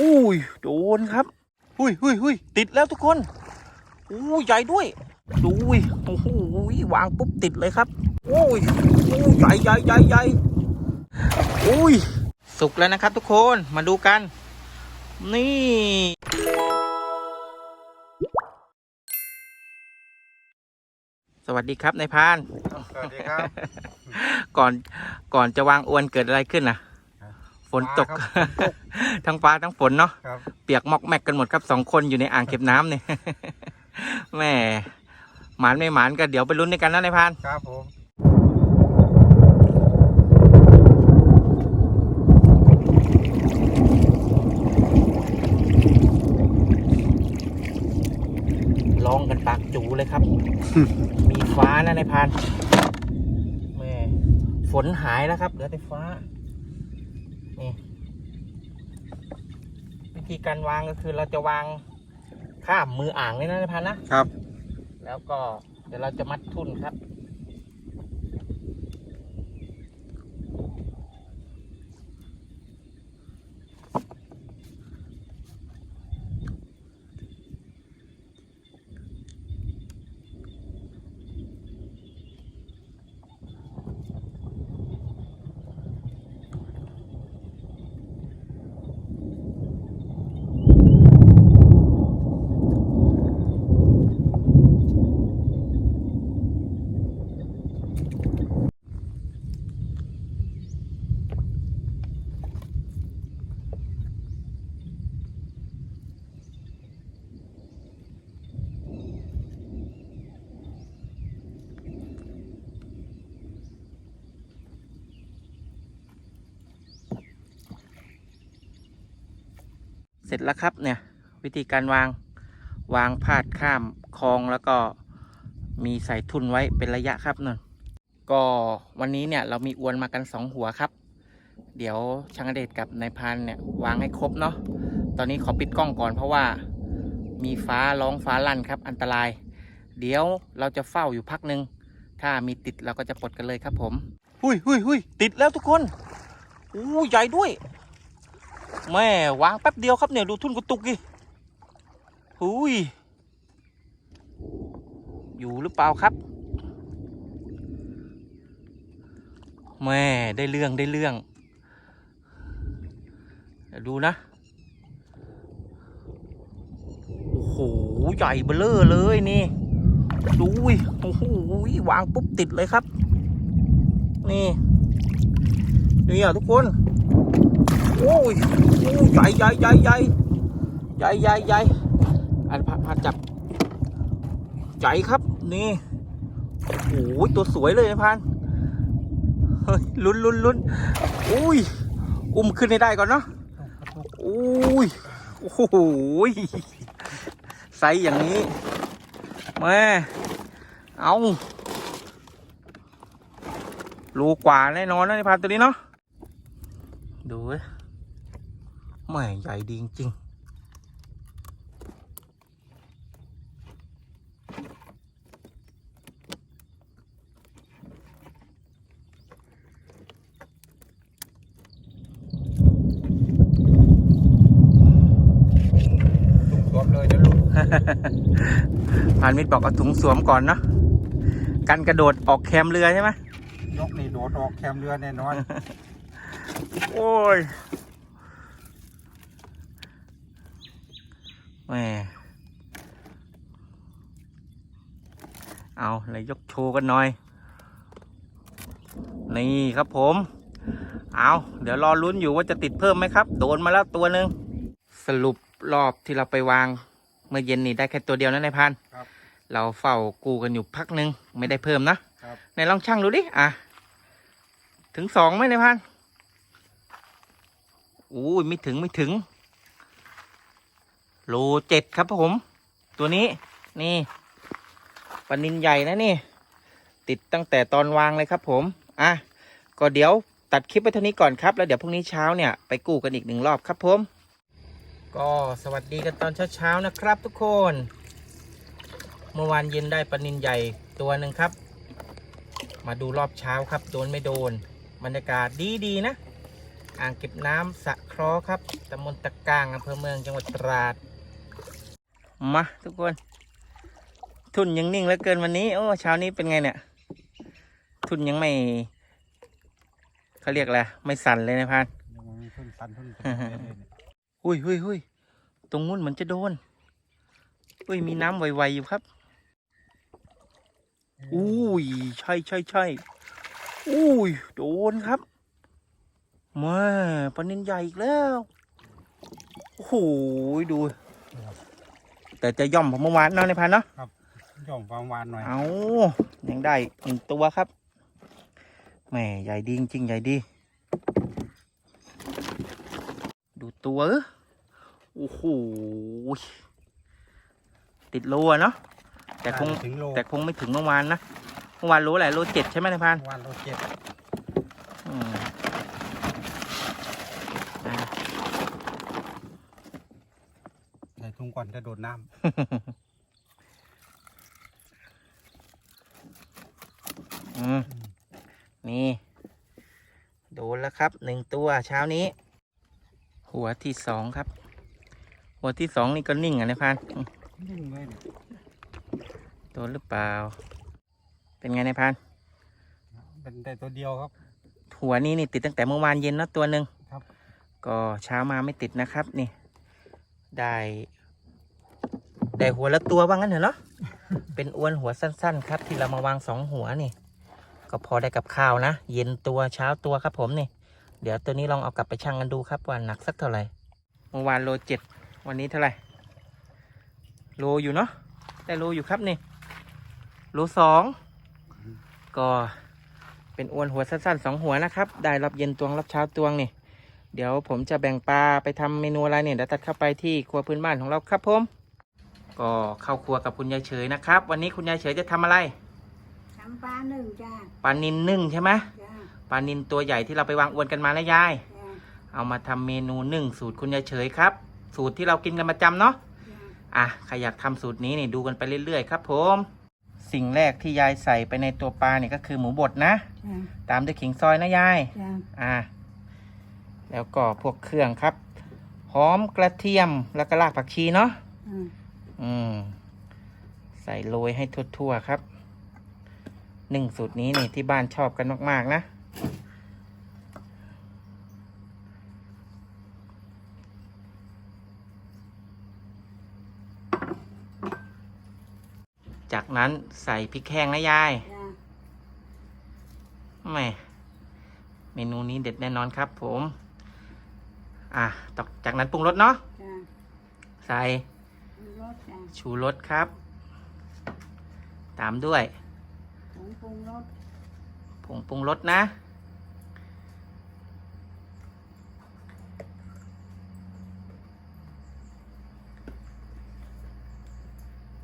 อุ้ยโดนครับหุยหุยหุยติดแล้วทุกคนอู้ใหญ่ด้วยดูยโอ้โหวางปุ๊บติดเลยครับโอ้ยโอ้ใหญ่ใหญ่ใหญ่ใหญ่อุ้ยสุกแล้วนะครับทุกคนมาดูกัน นี่สวัสดีครับนายพราน สวัสดีครับ ก่อน ก่อนจะวางอวนเกิดอะไรขึ้นน่ะฝ นตกฟ้าครับฝนตก ทั้งฟ้าทั้งฝนเนาะครับ เปียกมอกแมกกันหมดครับสองคนอยู่ในอ่างเก็บน้ำเนี่ย แม่หมานไม่หมานก็เดี๋ยวไปลุ้นด้วยกันนะนายพราน ครับผมลองกันปากจูเลยครับ มีฟ้านะนายพรานแม่ฝนหายแล้วครับ เหลือแต่ฟ้า นี่ วิ ธีการวางก็คือเราจะวางข้ามมืออ่างเลยนะนายพรานนะครับ แล้วก็เดี๋ยวเราจะมัดทุ่นครับ เสร็จแล้วครับเนี่ยวิธีการวางวางพาดข้ามคลองแล้วก็มีใส่ทุนไว้เป็นระยะครับนั่นก็วันนี้เนี่ยเรามีอวนมากันสองหัวครับ เดี๋ยวช่างเดชกับนายพันเนี่ยวางให้ครบเนาะตอนนี้ขอปิดกล้องก่อนเพราะว่ามีฟ้าร้องฟ้าลั่นครับ อันตราย เดี๋ยวเราจะเฝ้าอยู่พักหนึ่งถ้ามีติดเราก็จะปลดกันเลยครับผม หุยหุยหุยติดแล้วทุกคนอู้ใหญ่ด้วย แม่วางแป๊บเดียวครับเนี่ยดูทุ่นกุตุกดิหุยอยู่หรือเปล่าครับ แม่ได้เรื่องได้เรื่องดูนะ โอ้โห ใหญ่เบ้อเลอเลยนี่ ดูยโอ้โหวางปุ๊บติดเลยครับ นี่ นี่อะทุกคน โอ้ยใหญ่ใหญ่ใหญ่ใหญ่ใหญ่ใหญ่ใหญ่อันพาพาจับใหญ่ครับนี่โอ้โหตัวสวยเลยนะพานเฮ้ยลุ้นลุ้นลุ้นอุ้ยอุ้มขึ้นให้ได้ก่อนเนาะอุ้ยโอ้โหไซส์อย่างนี้แม่เอารูกว่าแน่นอนนะในพานตัวนี้เนาะดูเว้ย แม่ใหญ่ดีจริงๆถุงสวมเลยเดี๋ยวลุกพานมิตรบอกเอาถุงสวมก่อนเนาะกันกระโดดออกแคมเรือใช่ไหมยกนี่โดดออกแคมเรือแน่นอน โอ้ย แหม่เอาเลยยกโชว์กันหน่อย นี่ครับผม เอาเดี๋ยวรอลุ้นอยู่ว่าจะติดเพิ่มไหมครับ โดนมาแล้วตัวหนึ่งสรุปรอบที่เราไปวาง เมื่อเย็นนี่ได้แค่ตัวเดียวนะนายพันครับเราเฝ้ากูกันอยู่พักหนึ่งไม่ได้เพิ่มนะครับไหนลองชั่งดูดิ อะ ถึงสองไหมนายพันอู้ยไม่ถึงไม่ถึง โลเจ็ดครับผม ตัวนี้นี่ปนินใหญ่นะนี่ ติดตั้งแต่ตอนวางเลยครับผม อะ ก็เดี๋ยวตัดคลิปไปเท่านี้ก่อนครับ แล้วเดี๋ยวพรุ่งนี้เช้าเนี่ยไปกู้กันอีกหนึ่งรอบครับผม ก็สวัสดีกันตอนเช้าๆนะครับ ทุกคน เมื่อวานเย็นได้ปนินใหญ่ตัวหนึ่งครับ มาดูรอบเช้าครับ โดนไม่โดน บรรยากาศดีๆนะ อ่างเก็บน้ำสะคราะห์ครับตำบลตะกางอำเภอเมืองจังหวัดตราด มาทุกคน ทุนยังนิ่งเหลือเกินวันนี้ โอ้เช้านี้เป็นไงเนี่ย ทุนยังไม่เขาเรียกอะไรไม่สั่นเลยนะพานยังมีทุนตันทุนตันเลยเนี่ยหุยหุยหุยตรงนู้นเหมือนจะโดนอุ้ยมีน้ำไวๆอยู่ครับอุ้ยใช่ใช่ใช่อุ้ยโดนครับมาปลานินใหญ่อีกแล้วโอ้โหดู แต่จะย่อมผมเมื่อวานเนาะในพันเนาะย่อมความหวานหน่อยเอายังได้หนึ่งตัวครับแหม่ใหญ่ดีจริงๆใหญ่ดี ดูตัวเอ้อโอ้โหติดโลอะเนาะแต่คงถึงโลแต่คงไม่ถึงเมื่อวานนะเมื่อวานโลอะไรโลเจ็ดใช่ไหมนายพรานวันโลเจ็ด อืมอ่า ใส่ถุงก่อนจะโดดน้อืมนี่ โดนแล้วครับหนึ่งตัวเช้านี้ หัวที่สองครับ หัวที่สองนี่ก็นิ่งอะนายพรานอืมำนิ่งเลยเนี่ยโดนหรือเปล่า เป็นไงนายพรานเป็นแต่ตัวเดียวครับ หัวนี้นี่ติดตั้งแต่เมื่อวานเย็นเนอะตัวหนึ่งครับ ก็เช้ามาไม่ติดนะครับนี่ ได้ ได้หัวละตัวว่างั้นเถอเนาะเป็นอวนหัวสั้น ๆ ครับ ที่เรามาวางสองหัวนี่ ก็พอได้กับข้าวนะ เย็นตัวเช้าตัวครับผมนี่ เดี๋ยวตัวนี้ลองเอากลับไปชั่งกันดูครับว่าหนักสักเท่าไหร่ เมื่อวานโลเจ็ดวันนี้เท่าไหร่ โลอยู่เนาะ ได้โลอยู่ครับนี่ โลสอง ก็เป็นอวนหัวสั้นๆสองหัวนะครับ ได้รับเย็นตวงรับเช้าตวงนี่ เดี๋ยวผมจะแบ่งปลาไปทำเมนูอะไรเนี่ยเดี๋ยวตัดเข้าไปที่ครัวพื้นบ้านของเราครับผม ก็เข้าครัวกับคุณยายเฉยนะครับ วันนี้คุณยายเฉยจะทำอะไรทำปลาหนึ่งจ้าปลานินนึ่งใช่ไหมจ้าปลานินตัวใหญ่ที่เราไปวางอวนกันมาแล้วยาย จ้าเอามาทำเมนูนึ่งสูตรคุณยายเฉยครับ สูตรที่เรากินกันประจำเนาะ จ้าอะใครอยากทำสูตรนี้นี่ดูกันไปเรื่อยๆครับผม สิ่งแรกที่ยายใส่ไปในตัวปลาเนี่ยก็คือหมูบดนะ จ้าตามด้วยขิงซอยนะยาย จ้าอ่า แล้วก็พวกเครื่องครับ หอมกระเทียมแล้วก็รากผักชีเนาะอืมอืม ใส่โรยให้ทั่วๆครับหนึ่งสูตรนี้นี่ที่บ้านชอบกันมากๆนะ จากนั้นใส่พริกแห้งนะยายจ้าแหม่เมนูนี้เด็ดแน่นอนครับผม อะต่อจากนั้นปรุงรสเนาะจ้าใส่รสจ้าชูรสครับ ตามด้วยผงปรุงรสผงปรุงรสนะ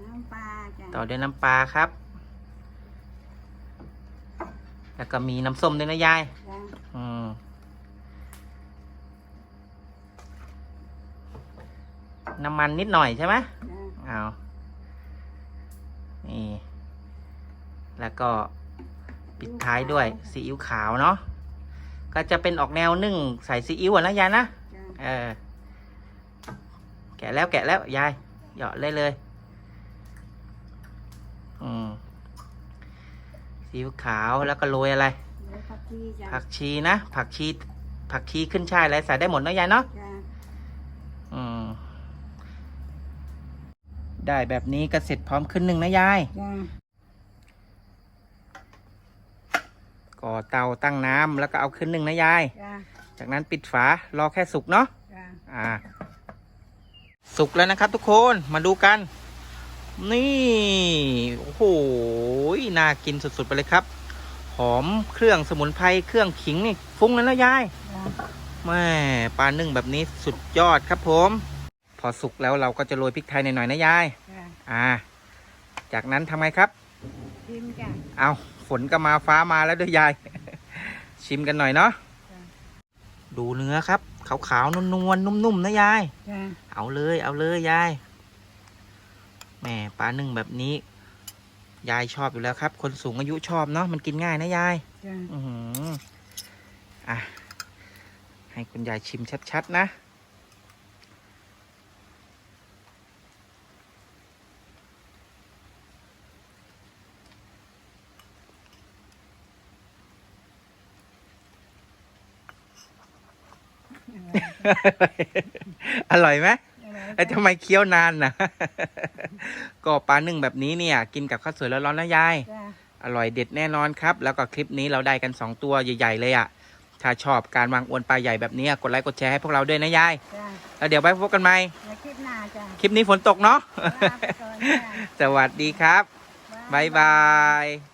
น้ำปลาจ้าต่อด้วยน้ำปลาครับ แล้วก็มีน้ำส้มด้วยนะยาย จ้า อืม น้ำมันนิดหน่อยใช่ไหมจ้าเอานี่ แล้วก็ปิดท้ายด้วยซีอิ๊วขาวเนาะ ก็จะเป็นออกแนวนึ่งใส่ซีอิ๊วอะนะยายนะจ้าเออ แกะแล้วแกะแล้วยาย เหยาะเลยเลย อืมซีอิ๊วขาวแล้วก็โรยอะไรรสผักชีจ้าผักชีนะ ผักชี ผักชีขึ้นช่ายอะไรใส่ได้หมดเนอะยายเนาะ จ้า อืม ได้แบบนี้ก็เสร็จพร้อมขึ้นหนึ่งนะยาย จ้าก่อเตาตั้งน้ำแล้วก็เอาขึ้นหนึ่งนะยาย จ้าจากนั้นปิดฝารอแค่สุกเนาะ จ้าอ่า สุกแล้วนะครับทุกคนมาดูกัน นี่ โอ้โหน่ากินสุดๆไปเลยครับ หอมเครื่องสมุนไพรเครื่องขิงนี่ฟุ้งแล้วนะยายจ้า แม่ปลานึ่งแบบนี้สุดยอดครับผมพ อสุกแล้วเราก็จะโรยพริกไทยหน่อยๆนะยาย จ้าอ่า จากนั้นทำไงครับ ชิมจ้าเอาฝนก็มาฟ้ามาแล้วด้วยยาย ชิมกันหน่อยเนาะจ้าดูเนื้อครับ ขาวๆนวลๆนุ่มๆนะยาย จ้าเอาเลยเอาเลยยายแหม่ปลานึ่งแบบนี้ ยายชอบอยู่แล้วครับ คนสูงอายุชอบเนาะมันกินง่ายนะยาย จ้าอือหืออะ ให้คุณยายชิมชัด ๆ นะ อร่อยไหมเอ้ยทำไมเคี้ยวนานนะก็ปลานึ่งแบบนี้เนี่ย กินกับข้าวสวยร้อนๆนะยายจ้ะอร่อยเด็ดแน่นอนครับ แล้วก็คลิปนี้เราได้กัน2ตัวใหญ่ ๆ เลยอะ่ะ ถ้าชอบการวางอวนปลาใหญ่แบบนี้กดไลค์กดแชร์ให้พวกเราด้วยนะยายจ้ะแล้วเดี๋ยวไว้พบกันใหม่แล้วคลิปหน้าจ้ะคลิปนี้ฝนตกเนาะลาไปก่อนจ้ะสวัสดีครับบ๊ายบาย